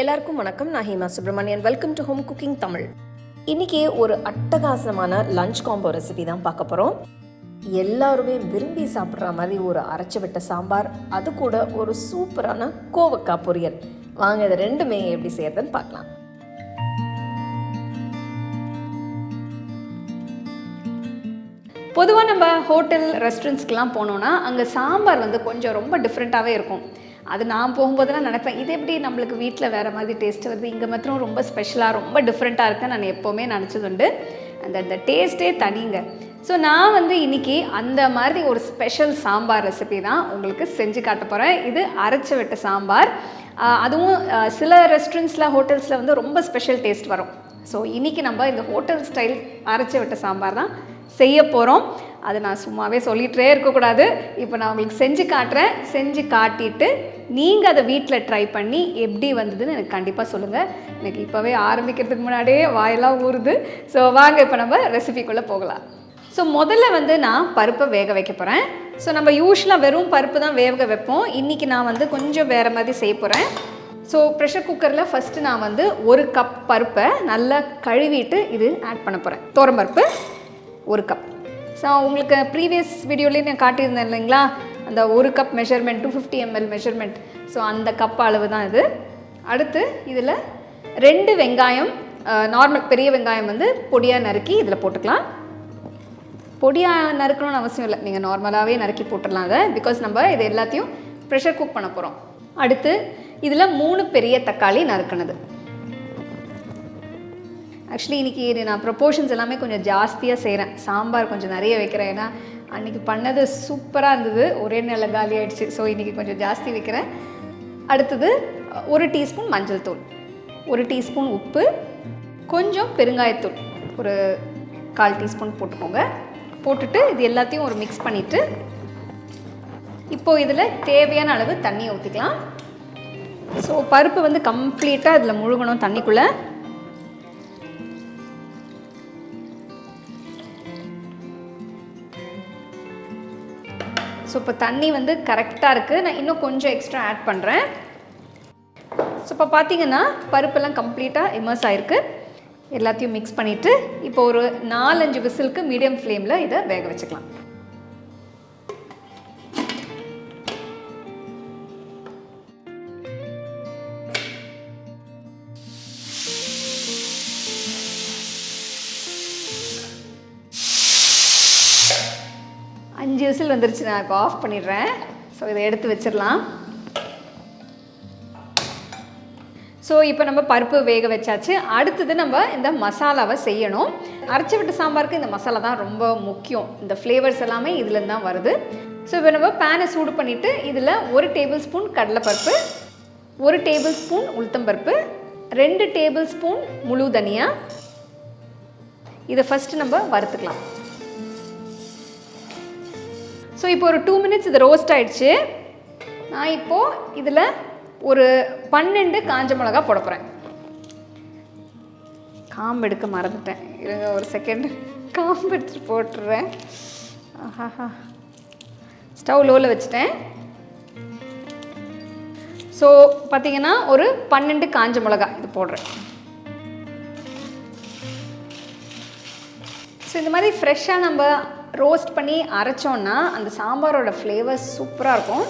எல்லாருக்கும் வணக்கம். நான் Hema Subramanian welcome to home cooking Tamil இன்னைக்கு ஒரு அட்டகாசமான லஞ்ச் காம்போ ரெசிபி தான் பார்க்க போகிறோம் எல்லாருமே விரும்பி சாப்பிட்ற மாதிரி ஒரு அரைச்சி விட்ட சாம்பார் அது கூட ஒரு சூப்பரான கோவக்காய் பொரியல். வாங்க இது ரெண்டுமே எப்படி செய்யறதுன்னு பார்க்கலாம். பொதுவாக நம்ம ஹோட்டல் ரெஸ்டாரண்ட்ஸ்க்கெலாம் போனோன்னா அங்கே சாம்பார் வந்து கொஞ்சம் ரொம்ப டிஃப்ரெண்ட்டாகவே இருக்கும். அது நான் போகும்போதெல்லாம் நினைப்பேன் இது எப்படி நம்மளுக்கு வீட்டில் வேறு மாதிரி டேஸ்ட் வருது? இங்கே மாத்திரம் ரொம்ப ஸ்பெஷலாக ரொம்ப டிஃப்ரெண்ட்டாக இருக்குன்னு நான் எப்போவுமே நினச்சதுண்டு அந்த அந்த டேஸ்ட்டே தனிங்க. ஸோ நான் வந்து இன்னைக்கு அந்த மாதிரி ஒரு ஸ்பெஷல் சாம்பார் ரெசிபி தான் உங்களுக்கு செஞ்சு காட்ட போகிறேன் இது அரைச்ச விட்ட சாம்பார். அதுவும் சில ரெஸ்டாரண்ட்ஸில் ஹோட்டல்ஸில் வந்து ரொம்ப ஸ்பெஷல் டேஸ்ட் வரும். ஸோ இன்றைக்கி நம்ம இந்த ஹோட்டல் ஸ்டைல் அரைச்ச விட்ட சாம்பார் தான் செய்ய போகிறோம் அதை நான் சும்மாவே சொல்லிகிட்டே இருக்கக்கூடாது. இப்போ நான் உங்களுக்கு செஞ்சு காட்டுறேன். செஞ்சு காட்டிட்டு நீங்கள் அதை வீட்டில் ட்ரை பண்ணி எப்படி வந்ததுன்னு எனக்கு கண்டிப்பாக சொல்லுங்கள் எனக்கு இப்போவே ஆரம்பிக்கிறதுக்கு முன்னாடியே வாயெல்லாம் ஊறுது. ஸோ வாங்க இப்போ நம்ம ரெசிபிக்குள்ளே போகலாம். ஸோ முதல்ல வந்து நான் பருப்பை வேக வைக்க போகிறேன் ஸோ நம்ம யூஸ்வலாக வெறும் பருப்பு தான் வேக வைப்போம். இன்றைக்கி நான் வந்து கொஞ்சம் வேறு மாதிரி செய்ய போகிறேன் ஸோ ப்ரெஷர் குக்கரில் ஃபஸ்ட்டு நான் வந்து ஒரு கப் பருப்பை நல்லா கழுவிட்டு இது ஆட் பண்ண போகிறேன் பருப்பு ஒரு கப் ஸோ உங்களுக்கு ப்ரீவியஸ் வீடியோலேயே நான் காட்டியிருந்தேன் இல்லைங்களா? அந்த ஒரு cup measurement two fifty ML measurement so அந்த கப் அளவு தான் இது. அடுத்து இதில் ரெண்டு வெங்காயம் நார்மல் பெரிய வெங்காயம் வந்து பொடியாக நறுக்கி இதில் போட்டுக்கலாம். பொடியாக நறுக்கணும்னு அவசியம் இல்லை. நீங்கள் நார்மலாகவே நறுக்கி போட்டுடலாம் அதை பிகாஸ் நம்ம இது எல்லாத்தையும் ப்ரெஷர் குக் பண்ண போகிறோம் அடுத்து இதில் மூணு பெரிய தக்காளி நறுக்கினது. ஆக்சுவலி இன்றைக்கி நான் ப்ரொப்போர்ஷன்ஸ் எல்லாமே கொஞ்சம் ஜாஸ்தியாக செய்கிறேன் சாம்பார் கொஞ்சம் நிறைய வைக்கிறேன். ஏன்னா அன்றைக்கி பண்ணது சூப்பராக இருந்தது. ஒரே நல்ல காலி ஆகிடுச்சு ஸோ இன்றைக்கி கொஞ்சம் ஜாஸ்தி வைக்கிறேன். அடுத்தது ஒரு டீஸ்பூன் மஞ்சள் தூள். ஒரு டீஸ்பூன் உப்பு. கொஞ்சம் பெருங்காயத்தூள். ஒரு கால் டீஸ்பூன் போட்டுக்கோங்க. போட்டுட்டு இது எல்லாத்தையும் ஒரு மிக்ஸ் பண்ணிவிட்டு இப்போது இதில் தேவையான அளவு தண்ணியை ஊற்றிக்கலாம் ஸோ பருப்பு வந்து கம்ப்ளீட்டாக இதில் முழுகணும் தண்ணிக்குள்ளே. ஸோ இப்போ தண்ணி வந்து கரெக்டாக இருக்குது நான் இன்னும் கொஞ்சம் எக்ஸ்ட்ரா ஆட் பண்ணுறேன் ஸோ இப்போ பார்த்தீங்கன்னா பருப்பெல்லாம் கம்ப்ளீட்டாக இமர்ஸ் ஆயிருக்கு. எல்லாத்தையும் மிக்ஸ் பண்ணிவிட்டு இப்போ ஒரு நாலஞ்சு விசிலுக்கு மீடியம் ஃப்ளேமில் இதை வேக வச்சுக்கலாம். வந்துருச்சு நான் இப்போ ஆஃப் பண்ணிடுறேன். ஸோ இதை எடுத்து வச்சிடலாம். ஸோ இப்போ நம்ம பருப்பு வேக வச்சாச்சு. அடுத்தது நம்ம இந்த மசாலாவை செய்யணும். அரைச்சி விட்ட சாம்பாருக்கு இந்த மசாலா தான் ரொம்ப முக்கியம். இந்த ஃப்ளேவர்ஸ் எல்லாமே இதுலேருந்து தான் வருது. ஸோ இப்போ நம்ம பேனை சூடு பண்ணிவிட்டு இதில் ஒரு டேபிள் ஸ்பூன் கடலைப்பருப்பு ஒரு டேபிள் ஸ்பூன் உளுத்தம்பருப்பு ரெண்டு டேபிள் ஸ்பூன் முழு தனியா. இதை ஃபஸ்ட்டு நம்ம வறுத்துக்கலாம். ஸோ இப்போ ஒரு டூ மினிட்ஸ் இது ரோஸ்ட் ஆயிடுச்சு. நான் இப்போது இதில் ஒரு பன்னெண்டு காஞ்ச மிளகா போட போகிறேன் காம்பு எடுக்க மறந்துட்டேன். இருங்க ஒரு செகண்ட் காம்பு எடுத்துட்டு போட்டுறேன். ஆஹாஹா. ஸ்டவ் லோவில் வச்சுட்டேன். ஸோ பார்த்தீங்கன்னா ஒரு பன்னெண்டு காஞ்ச மிளகா இது போடுறேன். ஸோ இந்த மாதிரி ஃப்ரெஷ்ஷாக நம்ம ரோஸ்ட் பண்ணி அரைச்சோன்னா அந்த சாம்பாரோட ஃப்ளேவர் சூப்பராக இருக்கும்.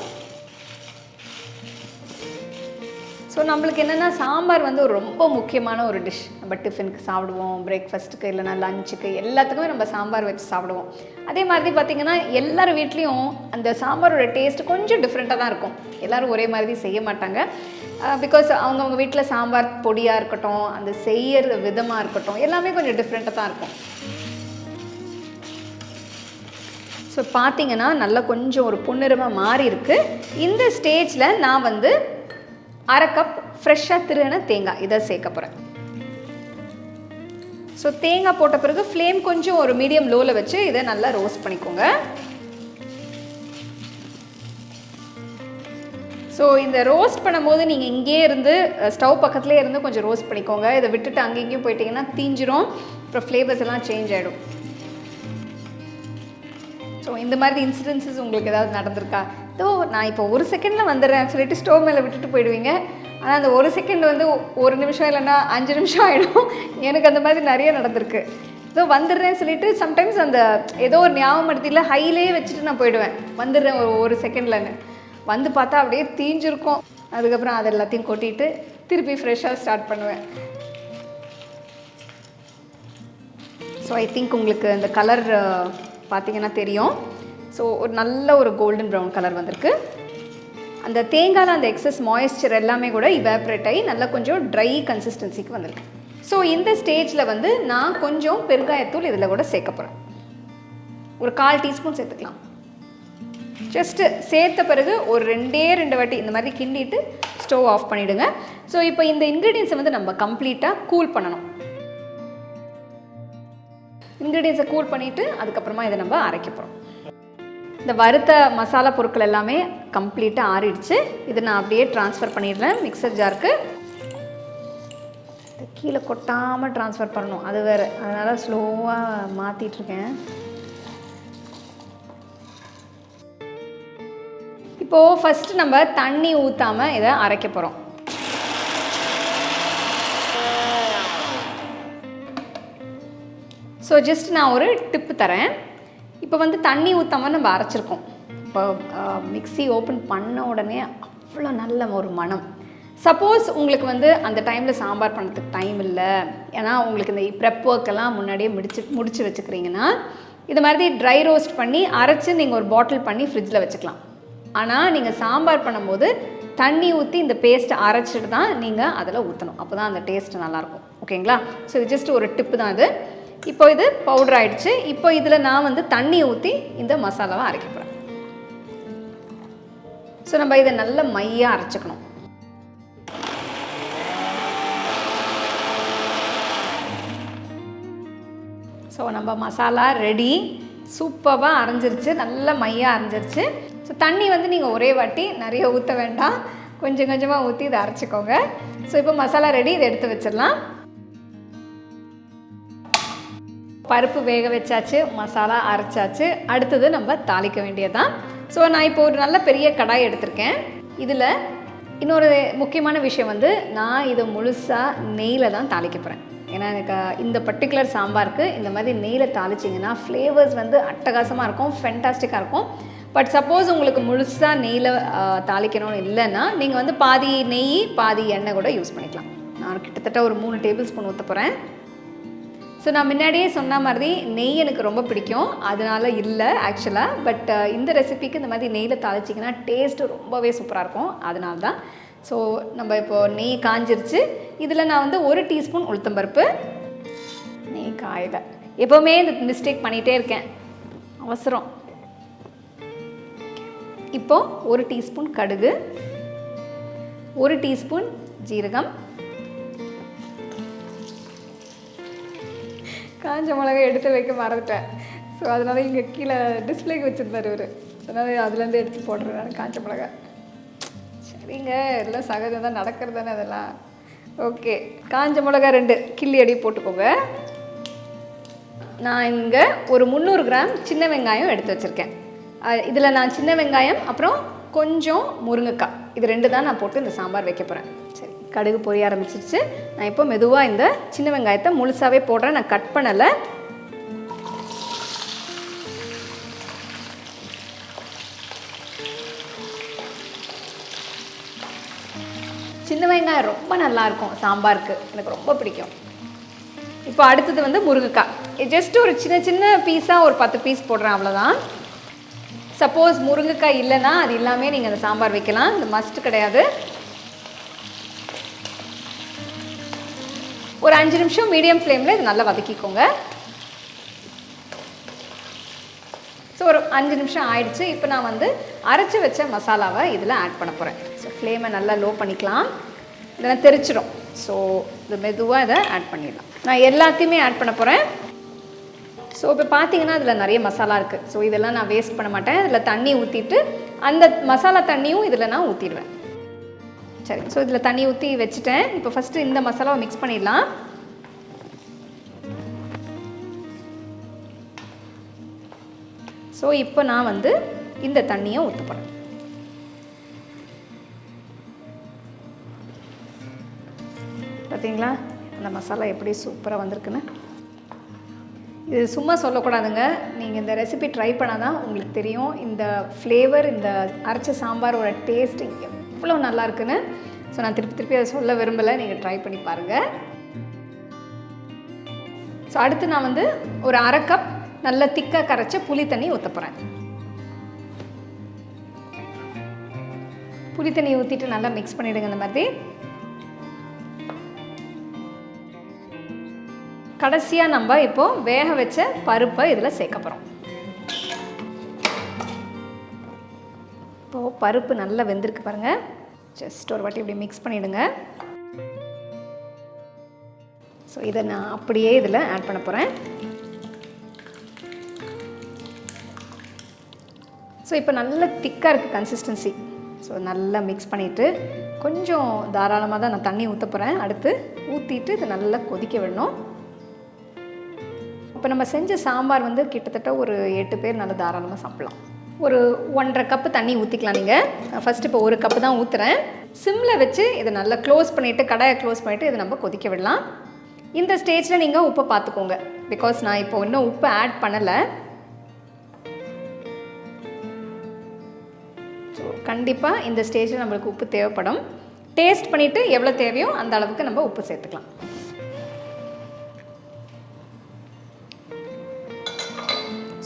ஸோ நம்மளுக்கு என்னென்னா சாம்பார் வந்து ஒரு ரொம்ப முக்கியமான ஒரு டிஷ் நம்ம டிஃபனுக்கு சாப்பிடுவோம் பிரேக்ஃபாஸ்ட்டுக்கு இல்லைனா லஞ்சுக்கு எல்லாத்துக்குமே நம்ம சாம்பார் வச்சு சாப்பிடுவோம். அதே மாதிரி பார்த்திங்கன்னா எல்லார் வீட்லேயும் அந்த சாம்பாரோட டேஸ்ட் கொஞ்சம் டிஃப்ரெண்ட்டாக தான் இருக்கும். எல்லோரும் ஒரே மாதிரி செய்ய மாட்டாங்க. பிகாஸ் அவங்கவுங்க வீட்டில் சாம்பார் பொடியாக இருக்கட்டும் அந்த செய்யற விதமாக இருக்கட்டும் எல்லாமே கொஞ்சம் டிஃப்ரெண்ட்டாக தான் இருக்கும். ஸோ பார்த்தீங்கன்னா நல்லா கொஞ்சம் ஒரு பொன்னிறமாக மாறி இருக்குது இந்த ஸ்டேஜில் நான் வந்து அரை கப் ஃப்ரெஷ்ஷாக திருகின தேங்காய். இதை சேர்க்க போகிறேன் ஸோ தேங்காய் போட்ட பிறகு ஃப்ளேம் கொஞ்சம் ஒரு மீடியம் லோவில் வச்சு இதை நல்லா ரோஸ்ட் பண்ணிக்கோங்க. ஸோ இந்த ரோஸ்ட் பண்ணும்போது நீங்கள் இங்கேயே இருந்து ஸ்டவ் பக்கத்துலேயே இருந்து கொஞ்சம் ரோஸ்ட் பண்ணிக்கோங்க. இதை விட்டுட்டு அங்கே இங்கேயும் போயிட்டீங்கன்னா தீஞ்சிரும். அப்புறம் ஃப்ளேவர்ஸ் எல்லாம் சேஞ்ச் ஆகிடும் ஸோ இந்த மாதிரி இன்சிடென்சஸ் உங்களுக்கு ஏதாவது நடந்திருக்கா? ஸோ நான் இப்போ ஒரு செகண்டில் வந்துடுறேன் சொல்லிட்டு ஸ்டோவ் மேலே விட்டுட்டு போயிடுவீங்க. ஆனால் அந்த ஒரு செகண்ட் வந்து ஒரு நிமிஷம் இல்லைன்னா அஞ்சு நிமிஷம் ஆகிடும் எனக்கு அந்த மாதிரி நிறைய நடந்திருக்கு. ஸோ வந்துடுறேன்னு சொல்லிட்டு சம்டைம்ஸ் அந்த ஏதோ ஒரு ஞாபகப்படுத்தியில் ஹையிலேயே வச்சுட்டு நான் போயிடுவேன். வந்துடுறேன் ஒரு ஒரு செகண்ட்லன்னு வந்து பார்த்தா அப்படியே தீஞ்சிருக்கும். அதுக்கப்புறம் அது எல்லாத்தையும் கொட்டிட்டு திருப்பி ஃப்ரெஷ்ஷாக ஸ்டார்ட் பண்ணுவேன். ஸோ ஐ திங்க் உங்களுக்கு அந்த கலர் பார்த்தீங்கன்னா தெரியும். ஸோ ஒரு நல்ல ஒரு கோல்டன் ப்ரௌன் கலர் வந்திருக்கு. அந்த தேங்காயில் அந்த எக்ஸஸ் மாய்ஸ்சர் எல்லாமே கூட இவாப்ரேட் ஆகி நல்லா கொஞ்சம் ட்ரை கன்சிஸ்டன்சிக்கு வந்திருக்கு. ஸோ இந்த ஸ்டேஜில் வந்து நான் கொஞ்சம் பெருங்காயத்தூள் இதில் கூட சேர்க்க போகிறேன் ஒரு கால் டீஸ்பூன் சேர்த்துக்கலாம். ஜஸ்ட்டு சேர்த்த பிறகு ஒரு ரெண்டே ரெண்டு வாட்டி இந்த மாதிரி கிண்டிட்டு ஸ்டவ் ஆஃப் பண்ணிவிடுங்க ஸோ இப்போ இந்த இன்க்ரீடியன்ஸை வந்து நம்ம கம்ப்ளீட்டாக கூல் பண்ணணும். இன்க்ரீடியன்ஸை கூல் பண்ணிவிட்டு அதுக்கப்புறமா இதை நம்ம அரைக்க போகிறோம் இந்த வறுத்த மசாலா பொருட்கள் எல்லாமே கம்ப்ளீட்டாக ஆறிடுச்சு. இதை நான் அப்படியே ட்ரான்ஸ்ஃபர் பண்ணிடுறேன் மிக்சர் ஜாருக்கு இதை கீழே கொட்டாமல் ட்ரான்ஸ்ஃபர் பண்ணணும். அது வேறு. அதனால் ஸ்லோவாக மாற்றிட்டுருக்கேன் இப்போது ஃபஸ்ட்டு நம்ம தண்ணி ஊற்றாமல் இதை அரைக்க போகிறோம் ஸோ ஜஸ்ட் நான் ஒரு டிப்பு தரேன். இப்போ வந்து தண்ணி ஊற்றாமல் நம்ம அரைச்சிருக்கோம். இப்போ மிக்ஸி ஓப்பன் பண்ண உடனே அவ்வளோ நல்ல ஒரு மனம் சப்போஸ் உங்களுக்கு வந்து அந்த டைமில் சாம்பார் பண்ணுறதுக்கு டைம் இல்லை. ஏன்னா உங்களுக்கு இந்த ப்ரெப் ஒர்க்கெல்லாம் முன்னாடியே முடிச்சு முடிச்சு வச்சுக்கிறீங்கன்னா இது மாதிரி ட்ரை ரோஸ்ட் பண்ணி அரைச்சி நீங்கள் ஒரு பாட்டில் பண்ணி ஃப்ரிட்ஜில் வச்சுக்கலாம். ஆனால் நீங்கள் சாம்பார் பண்ணும்போது தண்ணி ஊற்றி இந்த பேஸ்ட்டை அரைச்சிட்டு தான் நீங்கள் அதில் ஊற்றணும் அப்போ தான் அந்த டேஸ்ட் நல்லாயிருக்கும் ஓகேங்களா ஸோ இது ஜஸ்ட் ஒரு டிப்பு தான் இது. இப்போ இது பவுடர் ஆயிடுச்சு. இப்போ இதில் நான் வந்து தண்ணி ஊற்றி இந்த மசாலாவை அரைக்க போகிறேன் ஸோ நம்ம இதை நல்ல மையாக அரைச்சிக்கணும். ஸோ நம்ம மசாலா ரெடி சூப்பராக அரைஞ்சிருச்சு. நல்ல மையாக அரைஞ்சிருச்சு. ஸோ தண்ணி வந்து நீங்கள் ஒரே வாட்டி நிறைய ஊற்ற வேண்டாம். கொஞ்சம் கொஞ்சமாக ஊற்றி இதை அரைச்சிக்கோங்க. ஸோ இப்போ மசாலா ரெடி இதை எடுத்து வச்சிடலாம். பருப்பு வேக வச்சாச்சு மசாலா அரைச்சாச்சு. அடுத்தது நம்ம தாளிக்க வேண்டியதுதான். ஸோ நான் இப்போ ஒரு நல்ல பெரிய கடாய் எடுத்திருக்கேன். இதில் இன்னொரு முக்கியமான விஷயம் வந்து நான் இதை முழுசாக நெய்யில் தான் தாளிக்க போகிறேன் ஏன்னா எனக்கு இந்த பர்டிகுலர் சாம்பாருக்கு இந்த மாதிரி நெய்யில் தாளிச்சிங்கன்னா ஃப்ளேவர்ஸ் வந்து அட்டகாசமாக இருக்கும் ஃபென்டாஸ்டிக்காக இருக்கும். பட் சப்போஸ் உங்களுக்கு முழுசாக நெய்யில் தாளிக்கணும்னு இல்லைன்னா நீங்கள் வந்து பாதி நெய் பாதி எண்ணெய் கூட யூஸ் பண்ணிக்கலாம். நான் கிட்டத்தட்ட ஒரு மூணு டேபிள் ஸ்பூன் ஊற்ற போகிறேன் ஸோ நான் முன்னாடியே சொன்ன மாதிரி நெய் எனக்கு ரொம்ப பிடிக்கும். அதனால இல்லை ஆக்சுவலாக பட் இந்த ரெசிபிக்கு இந்த மாதிரி நெய்யில் தாளிச்சிங்கன்னா டேஸ்ட்டு ரொம்பவே சூப்பராக இருக்கும். அதனால தான். ஸோ நம்ம இப்போது நெய் காஞ்சிருச்சு. இதில் நான் வந்து ஒரு டீஸ்பூன் உளுத்தம்பருப்பு நெய் காயல. எப்போவுமே இந்த மிஸ்டேக் பண்ணிகிட்டே இருக்கேன். அவசரம். இப்போது ஒரு டீஸ்பூன் கடுகு. ஒரு டீஸ்பூன் ஜீரகம். காஞ்ச மிளகா எடுத்து வைக்க மறந்துட்டேன். ஸோ அதனால இங்கே கீழே டிஸ்பிளேக்கு வச்சுருந்தார் இவர். அதனால அதுலேருந்து எடுத்து போடுறேன் நான் காஞ்ச மிளகா சரிங்க எல்லாம் சகஜம் தான் நடக்கிறது தானே அதெல்லாம். ஓகே காஞ்ச மிளகா ரெண்டு. கிள்ளி அடி போட்டுக்கோங்க. நான் இங்கே ஒரு முந்நூறு கிராம் சின்ன வெங்காயம் எடுத்து வச்சுருக்கேன். இதில் நான் சின்ன வெங்காயம் அப்புறம் கொஞ்சம் முருங்கைக்காய். இது ரெண்டு தான் நான் போட்டு இந்த சாம்பார் வைக்க போகிறேன் கடுகு பொரிய ஆரம்பிச்சிருச்சு. நான் இப்போ மெதுவாக இந்த சின்ன வெங்காயத்தை முழுசாகவே போடுறேன். நான் கட் பண்ணலை. சின்ன வெங்காயம் ரொம்ப நல்லாயிருக்கும் சாம்பாருக்கு. எனக்கு ரொம்ப பிடிக்கும். இப்போ அடுத்தது வந்து முருங்கைக்காய். ஜஸ்ட் ஒரு சின்ன சின்ன பீஸாக ஒரு பத்து பீஸ் போடுறேன். அவ்வளோதான் சப்போஸ் முருங்கைக்காய் இல்லைன்னா அது இல்லாமல் நீங்கள் அந்த சாம்பார் வைக்கலாம். இந்த மஸ்ட் கிடையாது. ஒரு அஞ்சு நிமிஷம் மீடியம் ஃப்ளேமில் இது நல்லா வதக்கிக்கோங்க. ஸோ ஒரு அஞ்சு நிமிஷம் ஆயிடுச்சு. இப்போ நான் வந்து அரைச்சி வச்ச மசாலாவை இதில் ஆட் பண்ண போகிறேன் ஸோ ஃப்ளேமை நல்லா லோ பண்ணிக்கலாம். இதெல்லாம் தெரிச்சிடும் ஸோ இது மெதுவாக இதை ஆட் பண்ணிடலாம். நான் எல்லாத்தையுமே ஆட் பண்ண போகிறேன் ஸோ இப்போ பார்த்தீங்கன்னா அதில் நிறைய மசாலா இருக்குது ஸோ இதெல்லாம் நான் வேஸ்ட் பண்ண மாட்டேன். இதில் தண்ணி ஊற்றிட்டு அந்த மசாலா தண்ணியும் இதில் நான் ஊற்றிடுவேன் சரி. ஸோ இதில் தண்ணி ஊற்றி வச்சுட்டேன். இப்போ ஃபஸ்ட்டு இந்த மசாலாவை மிக்ஸ் பண்ணிடலாம். ஸோ இப்போ நான் வந்து இந்த தண்ணியை ஊற்ற பார்த்தீங்களா அந்த மசாலா எப்படி சூப்பராக வந்திருக்குன்னு. இது சும்மா சொல்லக்கூடாதுங்க. நீங்கள் இந்த ரெசிபி ட்ரை பண்ணால் தான் உங்களுக்கு தெரியும். இந்த ஃப்ளேவர் இந்த அரைச்ச சாம்பாரோட டேஸ்ட் எவ்வளோ நல்லா இருக்குன்னு ஸோ நான் திருப்பி திருப்பி அதை சொல்ல விரும்பலை. நீங்கள் ட்ரை பண்ணி பாருங்கள் ஸோ அடுத்து நான் வந்து ஒரு அரை கப் நல்ல திக்காக கரைச்ச புளி தண்ணி ஊற்ற போகிறேன் புளி தண்ணி ஊற்றிட்டு நல்லா மிக்ஸ் பண்ணிவிடுங்க இந்த மாதிரி. கடைசியாக நம்ம இப்போது வேக வச்ச பருப்பை இதில் சேர்க்க போகிறோம் இப்போது பருப்பு நல்லா வெந்திருக்கு பாருங்கள் ஜஸ்ட் ஒரு வாட்டி இப்படி மிக்ஸ் பண்ணிவிடுங்க ஸோ இதை நான் அப்படியே இதில் ஆட் பண்ண போகிறேன் ஸோ இப்போ நல்ல திக்காக இருக்குது கன்சிஸ்டன்சி ஸோ நல்லா மிக்ஸ் பண்ணிவிட்டு கொஞ்சம் தாராளமாக தான் நான் தண்ணி ஊற்ற போகிறேன் அடுத்து ஊற்றிட்டு இதை நல்லா கொதிக்க விடணும். இப்போ நம்ம செஞ்ச சாம்பார் வந்து கிட்டத்தட்ட ஒரு எட்டு பேர் நல்லா தாராளமாக சாப்பிட்லாம். ஒரு ஒன்றரை கப்பு தண்ணி ஊற்றிக்கலாம் நீங்கள் ஃபஸ்ட்டு இப்போ ஒரு கப்பு தான் ஊற்றுறேன் சிம்மில் வச்சு இதை நல்லா க்ளோஸ் பண்ணிவிட்டு கடாயை க்ளோஸ் பண்ணிவிட்டு இதை நம்ம கொதிக்க விடலாம். இந்த ஸ்டேஜில் நீங்கள் உப்பை பார்த்துக்கோங்க. பிகாஸ் நான் இப்போ இன்னும் உப்பு ஆட் பண்ணலை. ஸோ கண்டிப்பாக இந்த ஸ்டேஜில் நம்மளுக்கு உப்பு தேவைப்படும். டேஸ்ட் பண்ணிவிட்டு எவ்வளோ தேவையோ அந்த அளவுக்கு நம்ம உப்பு சேர்த்துக்கலாம்.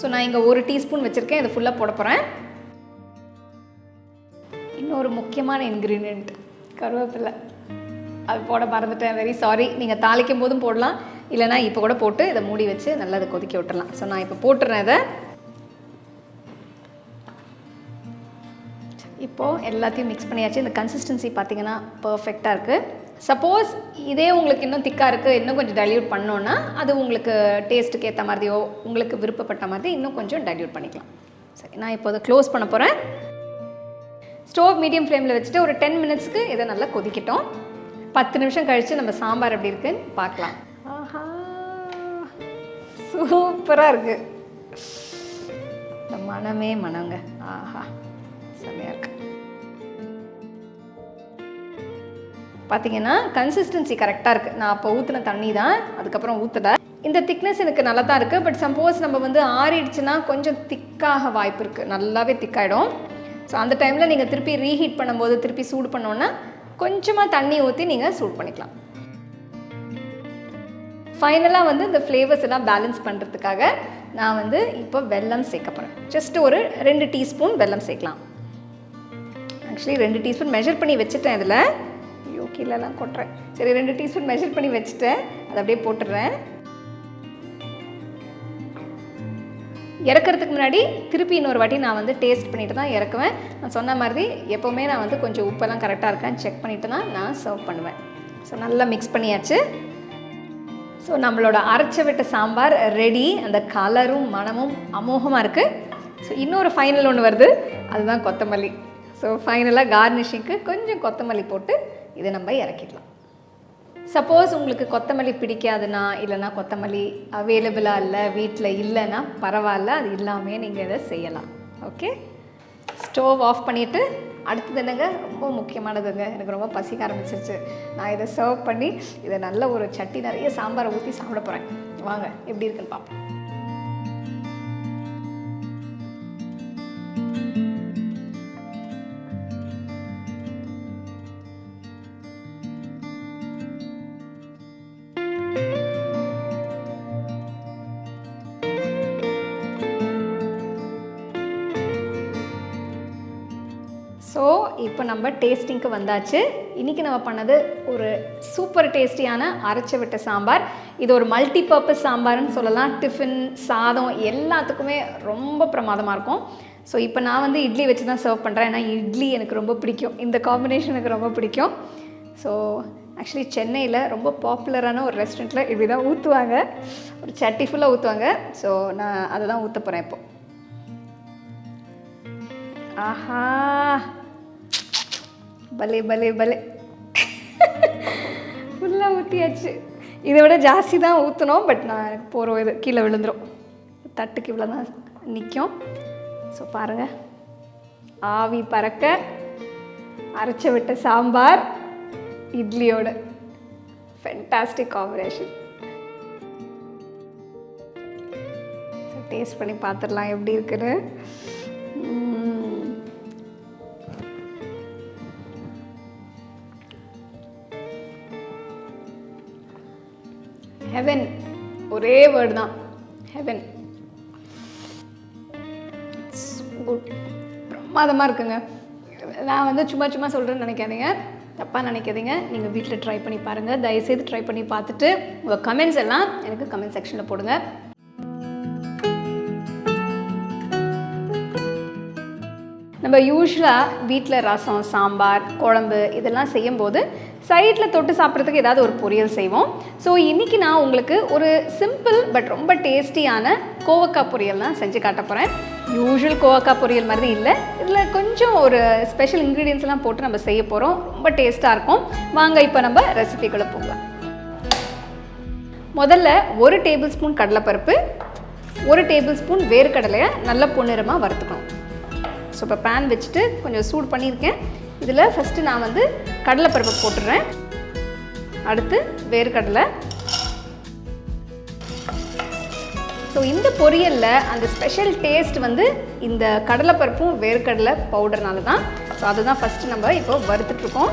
ஸோ நான் இங்கே ஒரு டீஸ்பூன் வச்சுருக்கேன். இதை ஃபுல்லாக போட போகிறேன் இன்னொரு முக்கியமான இன்க்ரீடியண்ட் கருவேப்பிலை. அது போட மறந்துட்டேன். வெரி சாரி நீங்கள் தாளிக்கும் போதும் போடலாம். இல்லைனா இப்போ கூட போட்டு இதை மூடி வச்சு நல்லா அதை கொதிக்க விட்டுடலாம் ஸோ நான் இப்போ போட்டுறேன் இதை. இப்போது எல்லாத்தையும் மிக்ஸ் பண்ணியாச்சு. இந்த கன்சிஸ்டன்சி பார்த்தீங்கன்னா பர்ஃபெக்டாக இருக்குது சப்போஸ் இதே உங்களுக்கு இன்னும் திக்காக இருக்குது இன்னும் கொஞ்சம் டைல்யூட் பண்ணோன்னா அது உங்களுக்கு டேஸ்ட்டுக்கு ஏற்ற மாதிரியோ உங்களுக்கு விருப்பப்பட்ட மாதிரி இன்னும் கொஞ்சம் டைல்யூட் பண்ணிக்கலாம். சரி நான் இப்போ அதை க்ளோஸ் பண்ண போகிறேன் ஸ்டோவ் மீடியம் ஃப்ளேமில் வச்சுட்டு ஒரு டென் மினிட்ஸ்க்கு இதை நல்லா கொதிக்கிட்டோம். பத்து நிமிஷம் கழித்து நம்ம சாம்பார் எப்படி இருக்குன்னு பார்க்கலாம். ஆஹா சூப்பராக இருக்குது இந்த மனமே மனங்க. ஆஹா செம்மையாக இருக்குது பார்த்தீங்கன்னா கன்சிஸ்டன்சி கரெக்டாக இருக்குது நான் அப்போ ஊற்றின தண்ணி தான் அதுக்கப்புறம் ஊற்றலை இந்த திக்னஸ் எனக்கு நல்லா தான் இருக்குது பட் சப்போஸ் நம்ம வந்து ஆறிடுச்சுன்னா கொஞ்சம் திக்காக வாய்ப்பு இருக்குது நல்லாவே திக்காயிடும் ஸோ அந்த டைமில் நீங்கள் திருப்பி ரீஹீட் பண்ணும்போது திருப்பி சூடு பண்ணோன்னா கொஞ்சமாக தண்ணி ஊற்றி நீங்கள் சூடு பண்ணிக்கலாம். ஃபைனலாக வந்து இந்த ஃப்ளேவர்ஸ் எல்லாம் பேலன்ஸ் பண்ணுறதுக்காக நான் வந்து இப்போ வெல்லம் சேர்க்க போகிறேன் ஜஸ்ட் ஒரு ரெண்டு டீஸ்பூன் வெல்லம் சேர்க்கலாம். ஆக்சுவலி ரெண்டு டீஸ்பூன் மெஷர் பண்ணி வச்சுட்டேன் இதில். ஐயோ கீழெல்லாம் கொட்டுறேன். சரி ரெண்டு டீஸ்பூன் மெஷர் பண்ணி வச்சுட்டேன். அதை அப்படியே போட்டுடுறேன். இறக்கிறதுக்கு முன்னாடி திருப்பி இன்னொரு வாட்டி நான் வந்து டேஸ்ட் பண்ணிட்டு தான் இறக்குவேன். நான் சொன்ன மாதிரி எப்போவுமே நான் வந்து கொஞ்சம் உப்பெல்லாம் கரெக்டாக இருக்கான்னு செக் பண்ணிட்டு தான் நான் சர்வ் பண்ணுவேன். ஸோ நல்லா மிக்ஸ் பண்ணியாச்சு. ஸோ நம்மளோட அரைச்ச விட்ட சாம்பார் ரெடி அந்த கலரும் மணமும் அமோகமாக இருக்குது ஸோ இன்னொரு ஃபைனல் ஒன்று வருது. அதுதான் கொத்தமல்லி. ஸோ ஃபைனலாக கார்னிஷிங்க்கு கொஞ்சம் கொத்தமல்லி போட்டு இதை நம்ம இறக்கிடலாம். சப்போஸ் உங்களுக்கு கொத்தமல்லி பிடிக்காதுன்னா இல்லைனா கொத்தமல்லி அவைலபிளாக இல்லை வீட்டில் இல்லைன்னா பரவாயில்ல அது இல்லாமே நீங்கள் இதை செய்யலாம். ஓகே ஸ்டோவ் ஆஃப் பண்ணிவிட்டு அடுத்தது என்னங்க? ரொம்ப முக்கியமானதுங்க. எனக்கு ரொம்ப பசிக்க ஆரம்பிச்சிருச்சு. நான் இதை சர்வ் பண்ணி இதை நல்ல ஒரு சட்டி நிறைய சாம்பாரை ஊற்றி சாப்பிட போகிறேன் வாங்க எப்படி இருக்குன்னு பார்ப்போம். ஸோ இப்போ நம்ம டேஸ்டிங்க்கு வந்தாச்சு. இன்றைக்கி நம்ம பண்ணது ஒரு சூப்பர் டேஸ்டியான அரைச்சி விட்ட சாம்பார். இது ஒரு மல்டி பர்பஸ் சாம்பார்னு சொல்லலாம். டிஃபின் சாதம் எல்லாத்துக்குமே ரொம்ப பிரமாதமாக இருக்கும். ஸோ இப்போ நான் வந்து இட்லி வச்சு தான் சர்வ் பண்ணுறேன் ஏன்னா இட்லி எனக்கு ரொம்ப பிடிக்கும். இந்த காம்பினேஷன் எனக்கு ரொம்ப பிடிக்கும். ஸோ ஆக்சுவலி சென்னையில் ரொம்ப பாப்புலரான ஒரு ரெஸ்டாரண்ட்டில் இப்படி தான் ஊற்றுவாங்க ஒரு சட்டி ஃபுல்லாக ஊற்றுவாங்க ஸோ நான் அதை தான் ஊற்ற போகிறேன் இப்போது ஆஹா! பலே பலே பலே. ஃபுல்லாக ஊற்றியாச்சு இதை விட ஜாஸ்தி தான் ஊற்றணும் பட் நான் போகிற இது கீழே விழுந்துடும் தட்டுக்கு இவ்வளோ தான் நிற்கும் ஸோ பாருங்கள் ஆவி பறக்க அரைச்ச விட்ட சாம்பார் இட்லியோட. ஃபென்டாஸ்டிக் காம்பினேஷன் டேஸ்ட் பண்ணி பார்த்துடலாம் எப்படி இருக்குன்னு. ஒரே வேர்டு தான். ஹெவன் குட் பிரமாதமாக இருக்குங்க. நான் வந்து சும்மா சும்மா சொல்கிறேன்னு நினைக்காதீங்க. தப்பாக நினைக்காதீங்க. நீங்கள் வீட்டில் ட்ரை பண்ணி பாருங்கள் தயவுசெய்து ட்ரை பண்ணி பார்த்துட்டு உங்கள் கமெண்ட்ஸ் எல்லாம் எனக்கு கமெண்ட் செக்ஷனில் போடுங்க. நம்ம யூஸ்வலாக வீட்டில் ரசம் சாம்பார் குழம்பு இதெல்லாம் செய்யும்போது சைடில் தொட்டு சாப்பிட்றதுக்கு ஏதாவது ஒரு பொரியல் செய்வோம். ஸோ இன்றைக்கி நான் உங்களுக்கு ஒரு சிம்பிள் பட் ரொம்ப டேஸ்டியான கோவக்காய் பொரியல் தான் செஞ்சு காட்ட போகிறேன் யூஷுவல் கோவக்காய் பொரியல் மாதிரி இல்லை. இதில் கொஞ்சம் ஒரு ஸ்பெஷல் இன்க்ரீடியன்ஸ்லாம் போட்டு நம்ம செய்ய போகிறோம் ரொம்ப டேஸ்ட்டாக இருக்கும். வாங்க இப்போ நம்ம ரெசிபிக்குள்ளே போகலாம். முதல்ல ஒரு டேபிள் ஸ்பூன் கடலைப்பருப்பு ஒரு டேபிள் ஸ்பூன் வேர்க்கடலையை நல்ல பொன்னிறமாக வறுத்துக்கணும். ஸோ இப்போ பேன் வச்சுட்டு கொஞ்சம் சூடு பண்ணியிருக்கேன். இதில் ஃபஸ்ட்டு நான் வந்து கடலைப்பருப்பை போட்டுடுறேன் அடுத்து வேர்க்கடலை ஸோ இந்த பொரியலில் அந்த ஸ்பெஷல் டேஸ்ட் வந்து இந்த கடலைப்பருப்பும் வேர்க்கடலை பவுடர்னால தான் ஸோ அதை தான் ஃபஸ்ட்டு நம்ம இப்போ வறுத்துட்ருக்கோம்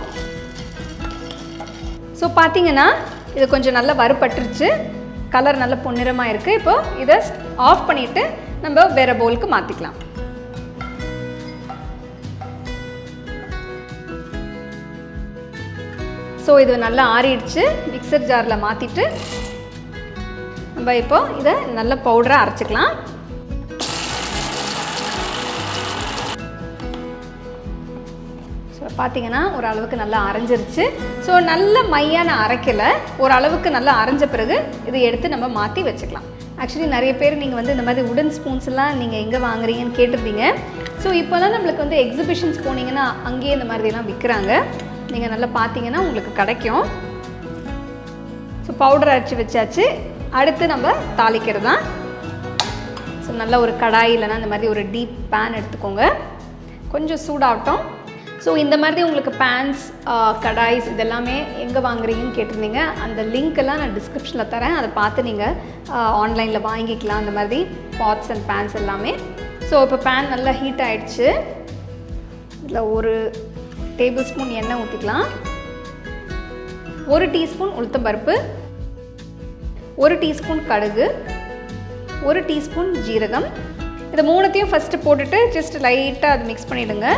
ஸோ பார்த்தீங்கன்னா இது கொஞ்சம் நல்லா வறுபட்டுருச்சு. கலர் நல்ல பொன்னிறமாக இருக்குது இப்போது இதை ஆஃப் பண்ணிவிட்டு நம்ம வேறு பவுலுக்கு மாற்றிக்கலாம் ஸோ இது நல்லா ஆறிடுச்சு. மிக்சர் ஜாரில் மாற்றிட்டு நம்ம இப்போ இதை நல்ல பவுடராக அரைச்சிக்கலாம். ஸோ பார்த்தீங்கன்னா ஓரளவுக்கு நல்லா அரைஞ்சிருச்சு. ஸோ நல்ல மையான அரைக்கலை. ஓரளவுக்கு நல்லா அரைஞ்ச பிறகு இதை எடுத்து நம்ம மாற்றி வச்சுக்கலாம். ஆக்சுவலி நிறைய பேர் நீங்கள் வந்து இந்த மாதிரி உடன் ஸ்பூன்ஸ்லாம் நீங்கள் எங்கே வாங்குறீங்கன்னு கேட்டிருந்தீங்க ஸோ இப்போலாம் நம்மளுக்கு வந்து எக்ஸிபிஷன்ஸ் போனீங்கன்னா அங்கேயே இந்த மாதிரிலாம் விற்கிறாங்க நீங்கள் நல்லா பார்த்தீங்கன்னா உங்களுக்கு கிடைக்கும். ஸோ பவுடர் அரைச்சி வச்சாச்சு. அடுத்து நம்ம தாளிக்கிறது? தான் ஸோ நல்ல ஒரு கடாய் இல்லைன்னா இந்த மாதிரி ஒரு டீப் பேன் எடுத்துக்கோங்க. கொஞ்சம் சூடாகட்டும். ஸோ இந்த மாதிரி உங்களுக்கு பேன்ஸ் கடாய்ஸ் இதெல்லாமே எங்கே வாங்குறீங்கன்னு கேட்டிருந்தீங்க. அந்த லிங்க்கெல்லாம் நான் டிஸ்கிரிப்ஷனில் தரேன். அதை பார்த்து நீங்கள் ஆன்லைனில் வாங்கிக்கலாம். அந்த மாதிரி பாட்ஸ் அண்ட் பேன்ஸ் எல்லாமே. ஸோ இப்போ பேன் நல்லா ஹீட் ஆகிடுச்சு இதில் ஒரு டேபிள் ஸ்பூன் எண்ணெய் ஊற்றிக்கலாம் ஒரு டீஸ்பூன் உளுத்தம்பருப்பு ஒரு டீஸ்பூன் கடுகு. ஒரு டீஸ்பூன் ஜீரகம். இதை மூணுத்தையும் ஃபஸ்ட்டு போட்டுட்டு ஜஸ்ட் லைட்டாக அது மிக்ஸ் பண்ணிவிடுங்க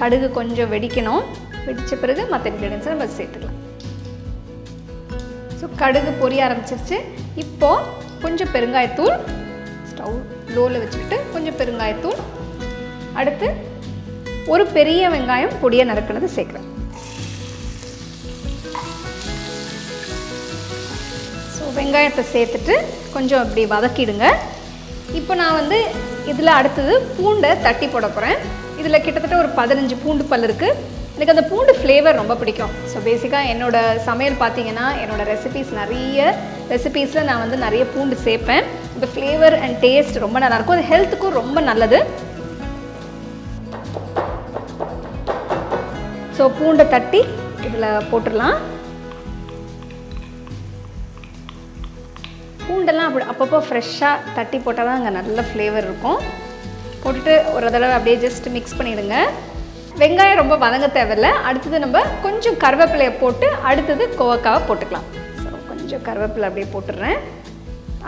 கடுகு கொஞ்சம் வெடிக்கணும். வெடித்த பிறகு மற்ற இன்க்ரீடியன்ஸை நம்ம சேர்த்துக்கலாம். ஸோ கடுகு பொரிய ஆரம்பிச்சிருச்சு. இப்போது கொஞ்சம் பெருங்காயத்தூள் ஸ்டவ் லோவில் வச்சுக்கிட்டு கொஞ்சம் பெருங்காயத்தூள். அடுத்து ஒரு பெரிய வெங்காயம் பொடியை நறுக்கினது சேர்க்குறேன். ஸோ வெங்காயத்தை சேர்த்துட்டு கொஞ்சம் அப்படி வதக்கிடுங்க. இப்போ நான் வந்து இதில் அடுத்தது பூண்டை தட்டி போட போகிறேன் இதில் கிட்டத்தட்ட ஒரு பதினஞ்சு பூண்டு பல் இருக்குது எனக்கு அந்த பூண்டு ஃப்ளேவர் ரொம்ப பிடிக்கும். ஸோ பேசிக்காக என்னோடய சமையல் பார்த்தீங்கன்னா என்னோடய ரெசிபீஸ் நிறைய ரெசிபீஸில் நான் வந்து நிறைய பூண்டு சேர்ப்பேன். இந்த ஃப்ளேவர் அண்ட் டேஸ்ட் ரொம்ப நல்லாயிருக்கும் அது ஹெல்த்துக்கும் ரொம்ப நல்லது. ஸோ பூண்டை தட்டி இதில் போட்டுடலாம். பூண்டெல்லாம் அப்படி அப்பப்போ ஃப்ரெஷ்ஷாக தட்டி போட்டால் தான் அங்கே நல்ல ஃப்ளேவர் இருக்கும். போட்டுட்டு ஒரு தடவை அப்படியே ஜஸ்ட் மிக்ஸ் பண்ணிவிடுங்க வெங்காயம் ரொம்ப வதங்க தேவையில்ல. அடுத்தது நம்ம கொஞ்சம் கருவேப்பிலையை போட்டு அடுத்தது கோவக்காவை போட்டுக்கலாம். ஸோ கொஞ்சம் கருவேப்பிலை அப்படியே போட்டுடுறேன்.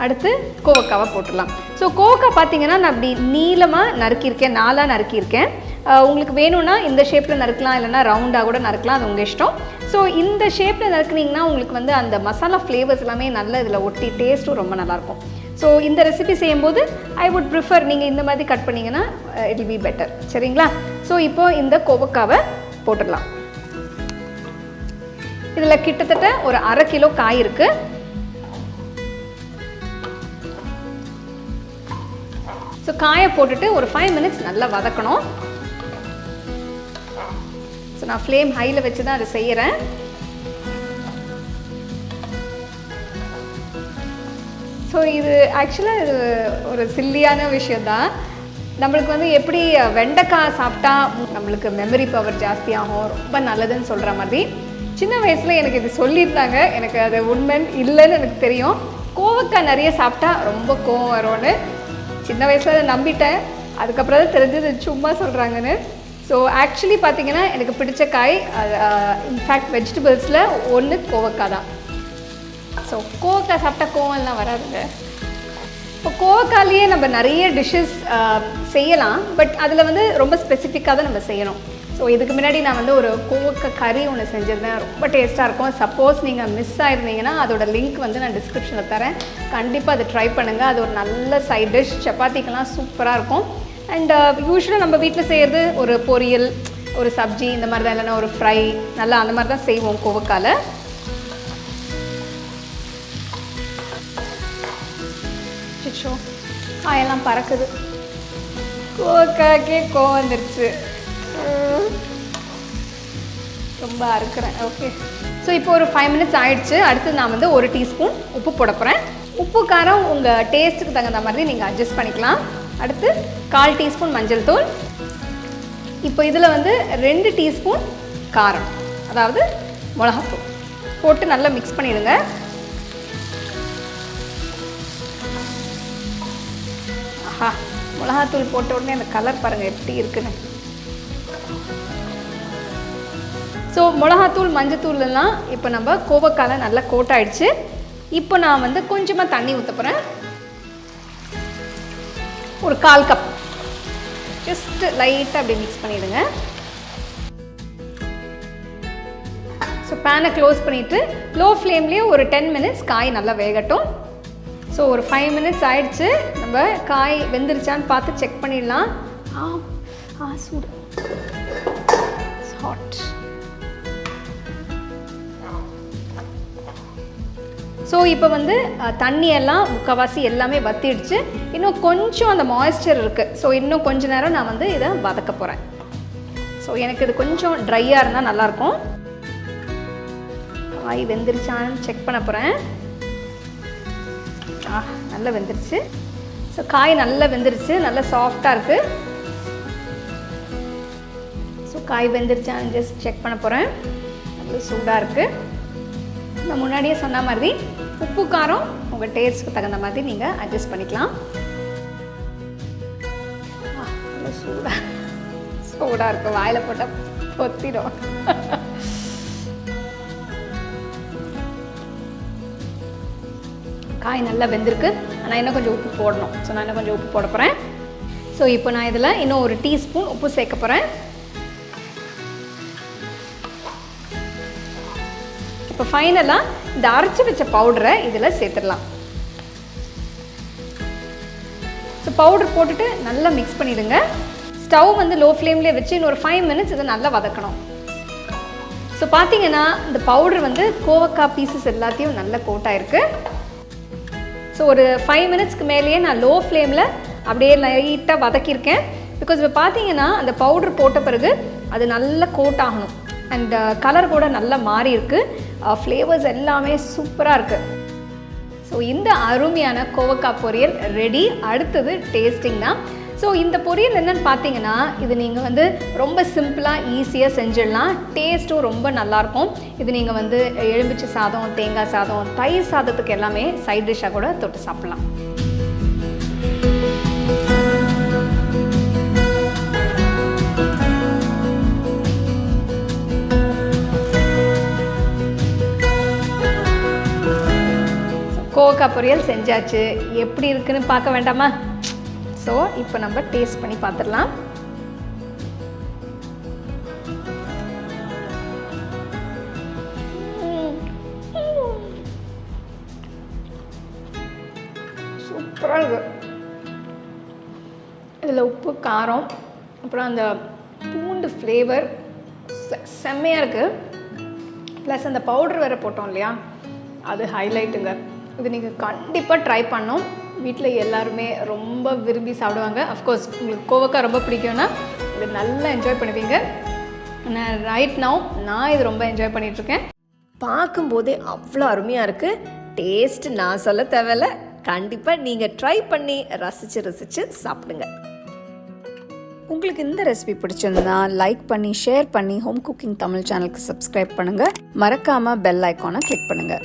அடுத்து கோவக்காவை போட்டுடலாம். ஸோ கோவக்காய் பார்த்தீங்கன்னா நான் அப்படி நீளமாக நறுக்கியிருக்கேன் நாலாக நறுக்கியிருக்கேன். உங்களுக்கு வேணும்னா இந்த ஷேப்பில் நறுக்கலாம் இல்லைன்னா ரவுண்டாக கூட நறுக்கலாம் அது உங்கள் இஷ்டம். ஸோ இந்த ஷேப்பில் நறுக்குனீங்கன்னா உங்களுக்கு வந்து அந்த மசாலா ஃப்ளேவர்ஸ் எல்லாமே நல்ல இதில் ஒட்டி டேஸ்ட்டும் ரொம்ப நல்லாயிருக்கும் ஸோ இந்த ரெசிபி செய்யும்போது ஐ வுட் ப்ரிஃபர் நீங்கள் இந்த மாதிரி கட் பண்ணிங்கன்னா இட் பி பெட்டர் சரிங்களா? ஸோ இப்போ இந்த கோவக்காவை போட்டுடலாம். இதில் கிட்டத்தட்ட ஒரு அரை கிலோ காய் இருக்குது ஸோ காயை போட்டுட்டு ஒரு ஃபைவ் மினிட்ஸ் நல்லா வதக்கணும். ஸோ நான் ஃப்ளேம் ஹையில் வச்சு தான் அதை செய்கிறேன் ஸோ இது ஆக்சுவலாக இது ஒரு சில்லியான விஷயந்தான் நம்மளுக்கு வந்து எப்படி வெண்டைக்காய் சாப்பிட்டா நம்மளுக்கு மெமரி பவர் ஜாஸ்தியாகும் ரொம்ப நல்லதுன்னு சொல்கிற மாதிரி. சின்ன வயசில் எனக்கு இது சொல்லியிருந்தாங்க. எனக்கு அது உண்மைன்னு இல்லைன்னு எனக்கு தெரியும். கோவக்காய் நிறைய சாப்பிட்டா ரொம்ப கோவம் வரும்னு. சின்ன வயசில் அதை நம்பிட்டேன். அதுக்கப்புறம் தான் தெரிஞ்சது சும்மா சொல்கிறாங்கன்னு ஸோ ஆக்சுவலி பார்த்தீங்கன்னா எனக்கு பிடிச்ச காய் இன்ஃபேக்ட் வெஜிடபிள்ஸில் ஒன்று கோவக்காய் தான். ஸோ கோவக்காய் சாப்பிட்டா கோவம்லாம் வராதுங்க. இப்போ கோவக்காயிலேயே நம்ம நிறைய டிஷ்ஷஸ் செய்யலாம். பட் அதில் வந்து ரொம்ப ஸ்பெசிஃபிக்காக தான் நம்ம செய்யணும். ஸோ இதுக்கு முன்னாடி நான் வந்து ஒரு கோவக்காய் கறி ஒன்று செஞ்சுருந்தேன். ரொம்ப டேஸ்ட்டாக இருக்கும். சப்போஸ் நீங்கள் மிஸ் ஆயிருந்தீங்கன்னா அதோட லிங்க் வந்து நான் டிஸ்கிரிப்ஷனில் தரேன். கண்டிப்பாக அதை ட்ரை பண்ணுங்கள் அது ஒரு நல்ல சைட் டிஷ் சப்பாத்திக்கெல்லாம் சூப்பராக இருக்கும். அண்ட் யூஸ்வலாக uh, நம்ம வீட்டில் செய்கிறது ஒரு பொரியல் ஒரு சப்ஜி இந்த மாதிரி தான். இல்லைன்னா ஒரு ஃப்ரை நல்லா அந்த மாதிரி தான் செய்வோம் கோவக்காயில் அச்சோ காயெல்லாம் பறக்குது. கோவக்காக்கே கோவம் வந்துருச்சு. ரொம்ப அறுக்கிறேன். ஓகே ஸோ இப்போ ஒரு ஃபைவ் மினிட்ஸ் ஆயிடுச்சு. அடுத்து நான் வந்து ஒரு டீஸ்பூன் உப்பு போட போகிறேன் உப்பு காரம் உங்கள் டேஸ்ட்டுக்கு தகுந்த மாதிரி நீங்கள் அட்ஜஸ்ட் பண்ணிக்கலாம். அடுத்து கால் டீஸ்பூன் மஞ்சள் தூள். இப்போ இதில் வந்து ரெண்டு டீஸ்பூன் காரம் அதாவது மிளகாத்தூள் போட்டு நல்லா மிக்ஸ் பண்ணிடுங்க. ஆஹா மிளகாத்தூள் போட்ட உடனே அந்த கலர் பாருங்கள் எப்படி இருக்குன்னு. ஸோ மிளகாத்தூள் மஞ்சத்தூள்லாம் இப்போ நம்ம கோவக்கால நல்லா கோட் ஆயிடுச்சு. இப்போ நான் வந்து கொஞ்சமாக தண்ணி ஊற்ற போகிறேன் ஒரு கால் கப். ஜஸ்ட்டு லைட்டாக அப்படி மிக்ஸ் பண்ணிவிடுங்க ஸோ பேனை க்ளோஸ் பண்ணிவிட்டு லோ ஃப்ளேம்லேயே ஒரு டென் மினிட்ஸ் காய் நல்லா வேகட்டும். ஸோ ஒரு ஃபைவ் மினிட்ஸ் ஆயிடுச்சு. நம்ம காய் வெந்துருச்சான்னு பார்த்து செக் பண்ணிடலாம். ஆ ஆ சூடு. ஸோ இப்போ வந்து தண்ணியெல்லாம் தண்ணி எல்லாம் முக்கால்வாசி எல்லாமே வத்திடுச்சு. இன்னும் கொஞ்சம் அந்த மாய்ஸ்சர் இருக்குது ஸோ இன்னும் கொஞ்ச நேரம் நான் வந்து இதை வதக்க போகிறேன் ஸோ எனக்கு இது கொஞ்சம் ட்ரையாக இருந்தால் நல்லாயிருக்கும். காய் வெந்துருச்சான்னு செக் பண்ண போகிறேன் ஆ நல்லா வெந்துருச்சு. ஸோ காய் நல்லா வெந்துருச்சு. நல்லா சாஃப்டாக இருக்குது ஸோ காய் வெந்துருச்சான்னு ஜஸ்ட் செக் பண்ண போகிறேன் நல்லா சூடாக இருக்குது நான் முன்னாடியே சொன்ன மாதிரி உப்பு காரம் உங்கள் டேஸ்ட்க்கு தகுந்த மாதிரி நீங்கள் அட்ஜஸ்ட் பண்ணிக்கலாம். சூடாக சூடாக இருக்கும் வாயில் போட்டால் பொத்திடும் காய் நல்லா வெந்திருக்கு. ஆனால் இன்னும் கொஞ்சம் உப்பு போடணும். ஸோ நான் இன்னும் கொஞ்சம் உப்பு போட போகிறேன் ஸோ இப்போ நான் இதில் இன்னும் ஒரு டீஸ்பூன் உப்பு சேர்க்க போகிறேன் இப்போ ஃபைனலாக இந்த அரைச்சி வச்ச பவுடரை இதில் சேர்த்துடலாம். ஸோ பவுடர் போட்டுட்டு நல்லா மிக்ஸ் பண்ணிடுங்க. ஸ்டவ் வந்து லோ ஃப்ளேம்லேயே வச்சு இன்னொரு ஃபைவ் மினிட்ஸ் இதை நல்லா வதக்கணும். ஸோ பார்த்தீங்கன்னா இந்த பவுடர் வந்து கோவக்காய் பீசஸ் எல்லாத்தையும் நல்லா கோட்டாயிருக்கு ஸோ ஒரு ஃபைவ் மினிட்ஸ்க்கு மேலேயே நான் லோ ஃப்ளேமில் அப்படியே லைட்டாக வதக்கியிருக்கேன். பிகாஸ் இப்போ பார்த்தீங்கன்னா அந்த பவுடர் போட்ட பிறகு அது நல்லா கோட் ஆகணும். அண்ட் கலர் uh, கூட நல்லா மாறி இருக்குது ஃப்ளேவர்ஸ் uh, எல்லாமே சூப்பராக இருக்குது ஸோ இந்த அருமையான கோவக்காய் பொரியல் ரெடி அடுத்தது டேஸ்டிங் தான். ஸோ இந்த பொரியல் என்னன்னு பார்த்தீங்கன்னா இது நீங்கள் வந்து ரொம்ப சிம்பிளாக ஈஸியாக செஞ்சிடலாம். டேஸ்ட்டும் ரொம்ப நல்லாயிருக்கும் இது நீங்கள் வந்து எலுமிச்சை சாதம் தேங்காய் சாதம் தயிர் சாதத்துக்கு எல்லாமே சைட் டிஷ்ஷாக கூட தொட்டு சாப்பிட்லாம். கோவக்காய் பொரியல் செஞ்சாச்சு. எப்படி இருக்குன்னு பார்க்க வேண்டாமா? ஸோ இப்போ நம்ம டேஸ்ட் பண்ணி பார்த்துடலாம். சூப்பராக இருக்கு. இதில் உப்பு காரம் அப்புறம் அந்த பூண்டு ஃப்ளேவர் செம்மையாக இருக்குது ப்ளஸ் அந்த பவுடர் வேறு போட்டோம் இல்லையா? அது ஹைலைட்டுங்க இது நீங்கள் கண்டிப்பாக ட்ரை பண்ணோம். வீட்டில் எல்லாருமே ரொம்ப விரும்பி சாப்பிடுவாங்க. அஃப்கோர்ஸ் உங்களுக்கு கோவக்காய் ரொம்ப பிடிக்கும்னா இது நல்லா என்ஜாய் பண்ணுவீங்க. நான் ரைட் நவ் நான் இது ரொம்ப என்ஜாய் பண்ணிகிட்ருக்கேன் பார்க்கும்போதே அவ்வளோ அருமையாக இருக்குது டேஸ்ட் நான் சொல்ல தேவையில்ல. கண்டிப்பாக நீங்கள் ட்ரை பண்ணி ரசித்து ரசித்து சாப்பிடுங்க. உங்களுக்கு இந்த ரெசிபி பிடிச்சிருந்தா லைக் பண்ணி ஷேர் பண்ணி ஹோம் குக்கிங் தமிழ் சேனலுக்கு சப்ஸ்கிரைப் பண்ணுங்கள் மறக்காமல் பெல் ஐக்கானை கிளிக் பண்ணுங்கள்